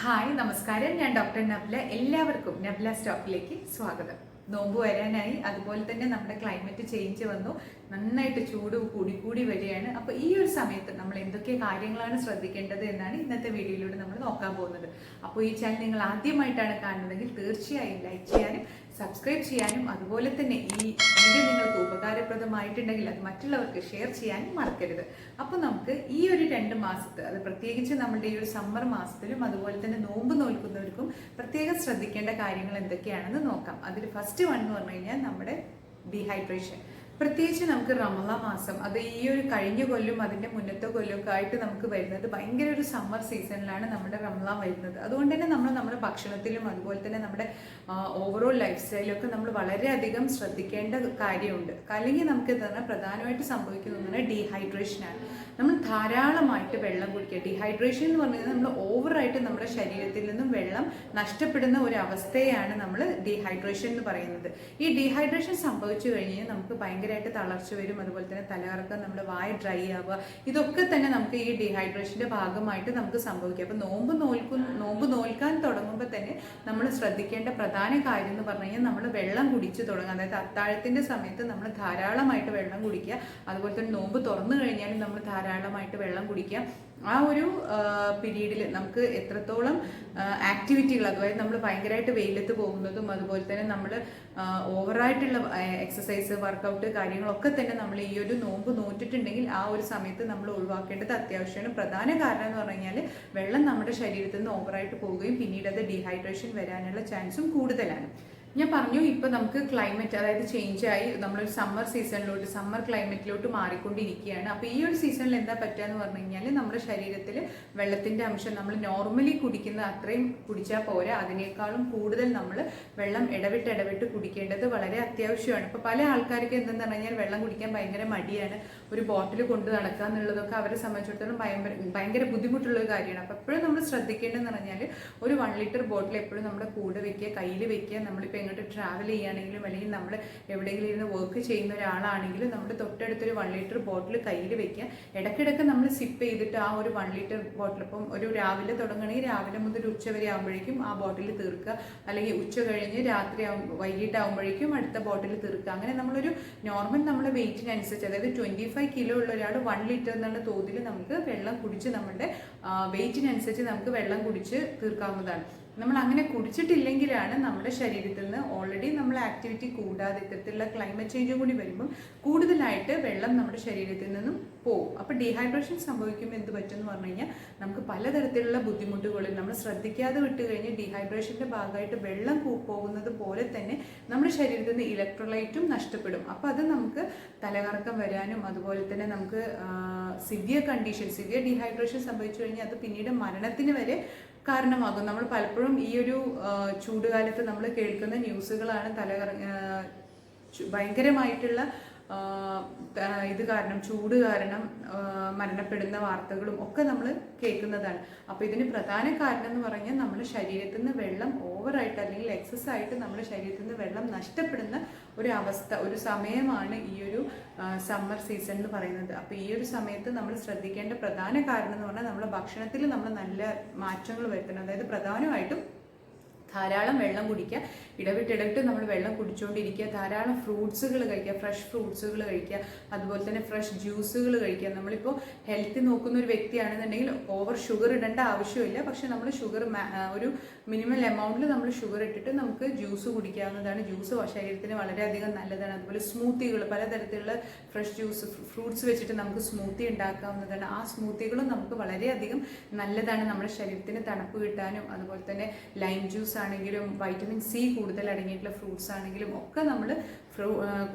Hi നമസ്കാരം. ഞാൻ doctor നബ്ല. എല്ലാവർക്കും നബ്ല സ്റ്റോക്കിലേക്ക് സ്വാഗതം. നോമ്പ് വരാനായി. അതുപോലെ തന്നെ നമ്മുടെ ക്ലൈമറ്റ് ചേഞ്ച് വന്നു. നന്നായിട്ട് ചൂട് കൂടി കൂടി വരികയാണ്. അപ്പോൾ ഈ ഒരു സമയത്ത് നമ്മൾ എന്തൊക്കെ കാര്യങ്ങളാണ് ശ്രദ്ധിക്കേണ്ടത് എന്നാണ് ഇന്നത്തെ വീഡിയോയിലൂടെ നമ്മൾ നോക്കാൻ പോകുന്നത്. അപ്പോൾ ഈ ചാനൽ നിങ്ങൾ ആദ്യമായിട്ടാണ് കാണുന്നതെങ്കിൽ തീർച്ചയായും ലൈക്ക് ചെയ്യാനും സബ്സ്ക്രൈബ് ചെയ്യാനും അതുപോലെ തന്നെ ഈ വീഡിയോ നിങ്ങൾക്ക് ഉപകാരപ്രദമായിട്ടുണ്ടെങ്കിൽ അത് മറ്റുള്ളവർക്ക് ഷെയർ ചെയ്യാനും മറക്കരുത്. അപ്പോൾ നമുക്ക് ഈ ഒരു രണ്ട് മാസത്ത് അത് പ്രത്യേകിച്ച് നമ്മുടെ ഈ ഒരു സമ്മർ മാസത്തിലും അതുപോലെ തന്നെ നോമ്പ് നോൽക്കുന്നവർക്കും പ്രത്യേകം ശ്രദ്ധിക്കേണ്ട കാര്യങ്ങൾ എന്തൊക്കെയാണെന്ന് നോക്കാം. അതിൽ ഫസ്റ്റ് വൺ എന്ന് പറഞ്ഞു കഴിഞ്ഞാൽ നമ്മുടെ ഡീഹൈഡ്രേഷൻ പ്രത്യേകിച്ച് നമുക്ക് റമള മാസം അത് ഈ ഒരു കഴിഞ്ഞ കൊല്ലും അതിന്റെ മുന്നത്തെ കൊല്ലമൊക്കെ ആയിട്ട് നമുക്ക് വരുന്നത് ഭയങ്കര ഒരു സമ്മർ സീസണിലാണ് നമ്മുടെ റമള വരുന്നത്. അതുകൊണ്ട് തന്നെ നമ്മൾ നമ്മുടെ ഭക്ഷണത്തിലും അതുപോലെ തന്നെ നമ്മുടെ ഓവറോൾ ലൈഫ് സ്റ്റൈലൊക്കെ നമ്മൾ വളരെയധികം ശ്രദ്ധിക്കേണ്ട കാര്യമുണ്ട്. അല്ലെങ്കിൽ നമുക്ക് എന്താണ് പ്രധാനമായിട്ട് സംഭവിക്കുന്നത് ഡീഹൈഡ്രേഷനാണ് നമ്മൾ ധാരാളമായിട്ട് വെള്ളം കുടിക്കുക. ഡീഹൈഡ്രേഷൻ എന്ന് പറഞ്ഞാൽ നമ്മൾ ഓവറായിട്ട് നമ്മുടെ ശരീരത്തിൽ നിന്നും വെള്ളം നഷ്ടപ്പെടുന്ന ഒരു അവസ്ഥയാണ് നമ്മൾ ഡീഹൈഡ്രേഷൻ എന്ന് പറയുന്നത്. ഈ ഡീഹൈഡ്രേഷൻ സംഭവിച്ചു കഴിഞ്ഞാൽ നമുക്ക് ഭയങ്കരമായിട്ട് തളർച്ച വരും. അതുപോലെ തന്നെ തലകറക്കം നമ്മുടെ വായ ഡ്രൈ ആവുക. ഇതൊക്കെ തന്നെ നമുക്ക് ഈ ഡീഹൈഡ്രേഷന്റെ ഭാഗമായിട്ട് നമുക്ക് സംഭവിക്കാം. അപ്പോൾ നോമ്പ് നോൽക്കും നോമ്പ് നോൽക്കാൻ തുടങ്ങുമ്പോൾ തന്നെ നമ്മൾ ശ്രദ്ധിക്കേണ്ട പ്രധാന കാര്യം എന്ന് പറഞ്ഞു കഴിഞ്ഞാൽ നമ്മൾ വെള്ളം കുടിച്ചു തുടങ്ങുക. അതായത് അത്താഴത്തിന്റെ സമയത്ത് നമ്മൾ ധാരാളമായിട്ട് വെള്ളം കുടിക്കുക. അതുപോലെ തന്നെ നോമ്പ് തുറന്നു കഴിഞ്ഞാലും നമ്മൾ ധാരാളമായിട്ട് വെള്ളം കുടിക്കുക. ആ ഒരു പീരീഡിൽ നമുക്ക് എത്രത്തോളം ആക്ടിവിറ്റികൾ അതായത് നമ്മൾ ഭയങ്കരമായിട്ട് വെയിലത്ത് പോകുന്നതും അതുപോലെ തന്നെ നമ്മൾ ഓവറായിട്ടുള്ള എക്സസൈസ് വർക്കൗട്ട് കാര്യങ്ങളൊക്കെ തന്നെ നമ്മൾ ഈ ഒരു നോമ്പ് നോറ്റിട്ടുണ്ടെങ്കിൽ ആ ഒരു സമയത്ത് നമ്മൾ ഒഴിവാക്കേണ്ടത് അത്യാവശ്യമാണ്. പ്രധാന കാരണം എന്ന് പറഞ്ഞു കഴിഞ്ഞാൽ വെള്ളം നമ്മുടെ ശരീരത്തിൽ നിന്ന് ഓവറായിട്ട് പോവുകയും പിന്നീട് അത് ഡീഹൈഡ്രേഷൻ വരാനുള്ള ചാൻസും കൂടുതലാണ്. ഞാൻ പറഞ്ഞു ഇപ്പൊ നമുക്ക് ക്ലൈമറ്റ് അതായത് ചേഞ്ച് ആയി നമ്മളൊരു സമ്മർ സീസണിലോട്ട് സമ്മർ ക്ലൈമറ്റിലോട്ട് മാറിക്കൊണ്ടിരിക്കുകയാണ്. അപ്പോൾ ഈ ഒരു സീസണിൽ എന്താ പറ്റുക എന്ന് പറഞ്ഞു കഴിഞ്ഞാൽ നമ്മുടെ ശരീരത്തിൽ വെള്ളത്തിന്റെ അംശം നമ്മൾ നോർമലി കുടിക്കുന്ന അത്രയും കുടിച്ചാൽ പോരാ. അതിനേക്കാളും കൂടുതൽ നമ്മൾ വെള്ളം ഇടവിട്ട് ഇടവിട്ട് കുടിക്കേണ്ടത് വളരെ അത്യാവശ്യമാണ്. ഇപ്പൊ പല ആൾക്കാർക്ക് എന്തെന്ന് കഴിഞ്ഞാൽ വെള്ളം കുടിക്കാൻ ഭയങ്കര മടിയാണ്. ഒരു ബോട്ടിൽ കൊണ്ടു നടക്കുക എന്നുള്ളതൊക്കെ അവരെ സംബന്ധിച്ചിടത്തോളം ഭയങ്കര ഭയങ്കര ബുദ്ധിമുട്ടുള്ള ഒരു കാര്യമാണ്. അപ്പൊ എപ്പോഴും നമ്മൾ ശ്രദ്ധിക്കേണ്ടതെന്ന് പറഞ്ഞാൽ ഒരു വൺ ലിറ്റർ ബോട്ടിൽ എപ്പോഴും നമ്മുടെ കൂടെ വെക്കുക കയ്യിൽ വെക്കുക നമ്മളിപ്പോൾ എങ്ങോട്ട് ട്രാവൽ ചെയ്യുകയാണെങ്കിലും അല്ലെങ്കിൽ നമ്മൾ എവിടെയെങ്കിലും ഇരുന്ന് വർക്ക് ചെയ്യുന്ന ഒരാളാണെങ്കിലും നമ്മുടെ തൊട്ടടുത്തൊരു വൺ ലിറ്റർ ബോട്ടിൽ കയ്യിൽ വെക്കുക. ഇടയ്ക്കിടയ്ക്ക് നമ്മൾ സിപ്പ് ചെയ്തിട്ട് ആ ഒരു വൺ ലിറ്റർ ബോട്ടിൽ ഇപ്പം ഒരു രാവിലെ തുടങ്ങണമെങ്കിൽ രാവിലെ മുതൽ ഉച്ച വരെ ആകുമ്പോഴേക്കും ആ ബോട്ടിൽ തീർക്കുക. അല്ലെങ്കിൽ ഉച്ച കഴിഞ്ഞ് രാത്രി വൈകിട്ടാകുമ്പോഴേക്കും അടുത്ത ബോട്ടിൽ തീർക്കുക. അങ്ങനെ നമ്മളൊരു നോർമൽ നമ്മുടെ വെയിറ്റിനനുസരിച്ച് അതായത് ട്വന്റി ഫൈവ് കിലോ ഉള്ള ഒരാൾ വൺ ലിറ്റർ എന്നുള്ള തോതിൽ നമുക്ക് വെള്ളം കുടിച്ച് നമ്മുടെ വെയിറ്റിനനുസരിച്ച് നമുക്ക് വെള്ളം കുടിച്ച് തീർക്കാവുന്നതാണ്. നമ്മൾ അങ്ങനെ കുടിച്ചിട്ടില്ലെങ്കിലാണ് നമ്മുടെ ശരീരത്തിൽ നിന്ന് ഓൾറെഡി നമ്മൾ ആക്ടിവിറ്റി കൂടാതെ ഇത്തരത്തിലുള്ള ക്ലൈമറ്റ് ചേഞ്ചും കൂടി വരുമ്പം കൂടുതലായിട്ട് വെള്ളം നമ്മുടെ ശരീരത്തിൽ നിന്നും പോകും. അപ്പോൾ ഡീഹൈഡ്രേഷൻ സംഭവിക്കുമ്പോൾ എന്ത് പറ്റും എന്ന് പറഞ്ഞു കഴിഞ്ഞാൽ നമുക്ക് പലതരത്തിലുള്ള ബുദ്ധിമുട്ടുകളും നമ്മൾ ശ്രദ്ധിക്കാതെ വിട്ട് കഴിഞ്ഞ് ഡീഹൈഡ്രേഷന്റെ ഭാഗമായിട്ട് വെള്ളം പോകുന്നത് പോലെ തന്നെ നമ്മുടെ ശരീരത്തിൽ നിന്ന് ഇലക്ട്രോലൈറ്റും നഷ്ടപ്പെടും. അപ്പോൾ അത് നമുക്ക് തലകറക്കം വരാനും അതുപോലെ തന്നെ നമുക്ക് സിവിയർ കണ്ടീഷൻ സിവിയർ ഡീഹൈഡ്രേഷൻ സംഭവിച്ചു കഴിഞ്ഞാൽ അത് പിന്നീട് മരണത്തിന് വരെ കാരണമാകും. നമ്മൾ പലപ്പോഴും ഈ ഒരു ചൂടുകാലത്ത് നമ്മൾ കേൾക്കുന്ന ന്യൂസുകളാണ് തലകറ ഭയങ്കരമായിട്ടുള്ള ഇത് കാരണം ചൂട് കാരണം മരണപ്പെടുന്ന വാർത്തകളും ഒക്കെ നമ്മൾ കേൾക്കുന്നതാണ്. അപ്പോൾ ഇതിന് പ്രധാന കാരണം എന്ന് പറഞ്ഞാൽ നമ്മുടെ ശരീരത്തിൽ നിന്ന് വെള്ളം ഓവറായിട്ട് അല്ലെങ്കിൽ എക്സസ് ആയിട്ട് നമ്മുടെ ശരീരത്തിൽ നിന്ന് വെള്ളം നഷ്ടപ്പെടുന്ന ഒരു അവസ്ഥ ഒരു സമയമാണ് ഈ ഒരു സമ്മർ സീസൺ എന്ന് പറയുന്നത്. അപ്പോൾ ഈ ഒരു സമയത്ത് നമ്മൾ ശ്രദ്ധിക്കേണ്ട പ്രധാന കാരണം എന്ന് പറഞ്ഞാൽ നമ്മുടെ ഭക്ഷണത്തിൽ നമ്മൾ നല്ല മാറ്റങ്ങൾ വരുത്തണം. അതായത് പ്രധാനമായിട്ടും ധാരാളം വെള്ളം കുടിക്കുക ഇടവിട്ട് ഇടവിട്ട് നമ്മൾ വെള്ളം കുടിച്ചുകൊണ്ടിരിക്കുക ധാരാളം ഫ്രൂട്ട്സുകൾ കഴിക്കുക ഫ്രഷ് ഫ്രൂട്ട്സുകൾ കഴിക്കുക അതുപോലെ തന്നെ ഫ്രഷ് ജ്യൂസുകൾ കഴിക്കുക. നമ്മളിപ്പോൾ ഹെൽത്ത് നോക്കുന്ന ഒരു വ്യക്തിയാണെന്നുണ്ടെങ്കിൽ ഓവർ ഷുഗർ ഇടേണ്ട ആവശ്യമില്ല. പക്ഷെ നമ്മൾ ഷുഗർ ഒരു മിനിമം എമൗണ്ടിൽ നമ്മൾ ഷുഗർ ഇട്ടിട്ട് നമുക്ക് ജ്യൂസ് കുടിക്കാവുന്നതാണ്. ജ്യൂസ് ശരീരത്തിന് വളരെയധികം നല്ലതാണ്. അതുപോലെ സ്മൂത്തികൾ പലതരത്തിലുള്ള ഫ്രഷ് ജ്യൂസ് ഫ്രൂട്ട്സ് വെച്ചിട്ട് നമുക്ക് സ്മൂത്തി ഉണ്ടാക്കാവുന്നതാണ്. ആ സ്മൂത്തികളും നമുക്ക് വളരെയധികം നല്ലതാണ്. നമ്മുടെ ശരീരത്തിന് തണുപ്പ് കിട്ടാനും അതുപോലെ തന്നെ ലൈം ജ്യൂസ് ആണെങ്കിലും വൈറ്റമിൻ സി കൂടുതൽ അടങ്ങിയിട്ടുള്ള ഫ്രൂട്ട്സ് ആണെങ്കിലും ഒക്കെ നമ്മൾ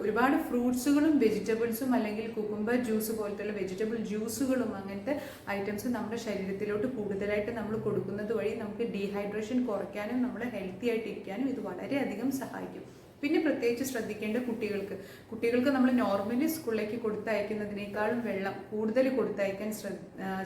ഒരുപാട് ഫ്രൂട്ട്സുകളും വെജിറ്റബിൾസും അല്ലെങ്കിൽ കുക്കുംബർ ജ്യൂസ് പോലത്തെ വെജിറ്റബിൾ ജ്യൂസുകളും അങ്ങനത്തെ ഐറ്റംസ് നമ്മുടെ ശരീരത്തിലോട്ട് കൂടുതലായിട്ട് നമ്മൾ കൊടുക്കുന്നത് വഴി നമുക്ക് ഡീഹൈഡ്രേഷൻ കുറയ്ക്കാനും നമ്മൾ ഹെൽത്തി ആയിട്ട് ഇരിക്കാനും ഇത് വളരെയധികം സഹായിക്കും. പിന്നെ പ്രത്യേകിച്ച് ശ്രദ്ധിക്കേണ്ട കുട്ടികൾക്ക്. കുട്ടികൾക്ക് നമ്മൾ നോർമലി സ്കൂളിലേക്ക് കൊടുത്തയക്കുന്നതിനേക്കാളും വെള്ളം കൂടുതൽ കൊടുത്തയക്കാൻ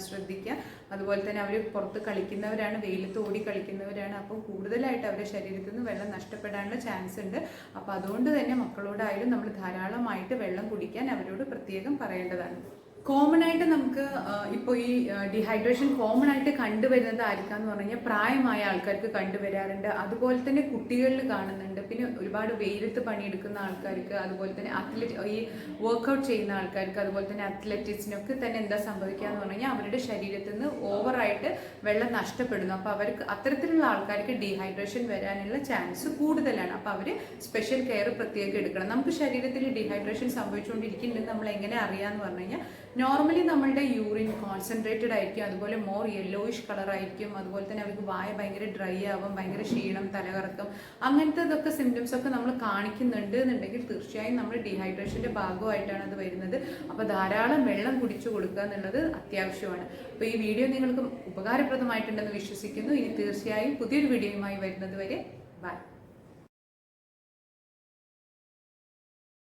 ശ്രദ്ധിക്കുക. അതുപോലെ തന്നെ അവർ പുറത്ത് കളിക്കുന്നവരാണ് വെയിലത്ത് ഓടി കളിക്കുന്നവരാണ്. അപ്പോൾ കൂടുതലായിട്ട് അവരുടെ ശരീരത്തിൽ നിന്ന് വെള്ളം നഷ്ടപ്പെടാനുള്ള ചാൻസ് ഉണ്ട്. അപ്പോൾ അതുകൊണ്ട് തന്നെ മക്കളോടായാലും നമ്മൾ ധാരാളമായിട്ട് വെള്ളം കുടിക്കാൻ അവരോട് പ്രത്യേകം പറയേണ്ടതാണ്. കോമൺ ആയിട്ട് നമുക്ക് ഇപ്പോൾ ഈ ഡീഹൈഡ്രേഷൻ കോമൺ ആയിട്ട് കണ്ടുവരുന്നത് ആയിരിക്കാന്ന് പറഞ്ഞു കഴിഞ്ഞാൽ പ്രായമായ ആൾക്കാർക്ക് കണ്ടുവരാറുണ്ട്. അതുപോലെ തന്നെ കുട്ടികളിൽ കാണുന്നുണ്ട്. പിന്നെ ഒരുപാട് വെയിലത്ത് പണിയെടുക്കുന്ന ആൾക്കാർക്ക് അതുപോലെ തന്നെ അത്ലറ്റ് ഈ വർക്കൗട്ട് ചെയ്യുന്ന ആൾക്കാർക്ക് അതുപോലെ തന്നെ അത്ലറ്റിക്സിനൊക്കെ തന്നെ എന്താ സംഭവിക്കുക എന്ന് പറഞ്ഞു കഴിഞ്ഞാൽ അവരുടെ ശരീരത്തിൽ നിന്ന് ഓവറായിട്ട് വെള്ളം നഷ്ടപ്പെടുന്നു. അപ്പോൾ അവർക്ക് അത്തരത്തിലുള്ള ആൾക്കാർക്ക് ഡീഹൈഡ്രേഷൻ വരാനുള്ള ചാൻസ് കൂടുതലാണ്. അപ്പോൾ അവർ സ്പെഷ്യൽ കെയർ പ്രത്യേകം എടുക്കണം. നമുക്ക് ശരീരത്തിൽ ഡീഹൈഡ്രേഷൻ സംഭവിച്ചുകൊണ്ടിരിക്കുന്നുണ്ട് നമ്മൾ എങ്ങനെ അറിയാന്ന് പറഞ്ഞു കഴിഞ്ഞാൽ നോർമലി നമ്മളുടെ യൂറിൻ കോൺസെൻട്രേറ്റഡ് ആയിരിക്കും അതുപോലെ മോർ യെല്ലോയിഷ് കളർ ആയിരിക്കും അതുപോലെ തന്നെ അവർക്ക് വായ ഭയങ്കര ഡ്രൈ ആവും ഭയങ്കര ക്ഷീണം തലകറക്കം അങ്ങനത്തെ ഇതൊക്കെ സിംറ്റംസ് ഒക്കെ നമ്മൾ കാണിക്കുന്നുണ്ട് എന്നുണ്ടെങ്കിൽ തീർച്ചയായും നമ്മൾ ഡീഹൈഡ്രേഷന്റെ ഭാഗമായിട്ടാണ് അത് വരുന്നത്. അപ്പോൾ ധാരാളം വെള്ളം കുടിച്ചു കൊടുക്കുക എന്നുള്ളത് അത്യാവശ്യമാണ്. അപ്പോൾ ഈ വീഡിയോ നിങ്ങൾക്ക് ഉപകാരപ്രദമായിട്ടുണ്ടെന്ന് വിശ്വസിക്കുന്നു. ഇനി തീർച്ചയായും പുതിയൊരു വീഡിയോയുമായി വരുന്നത് വരെ ബൈ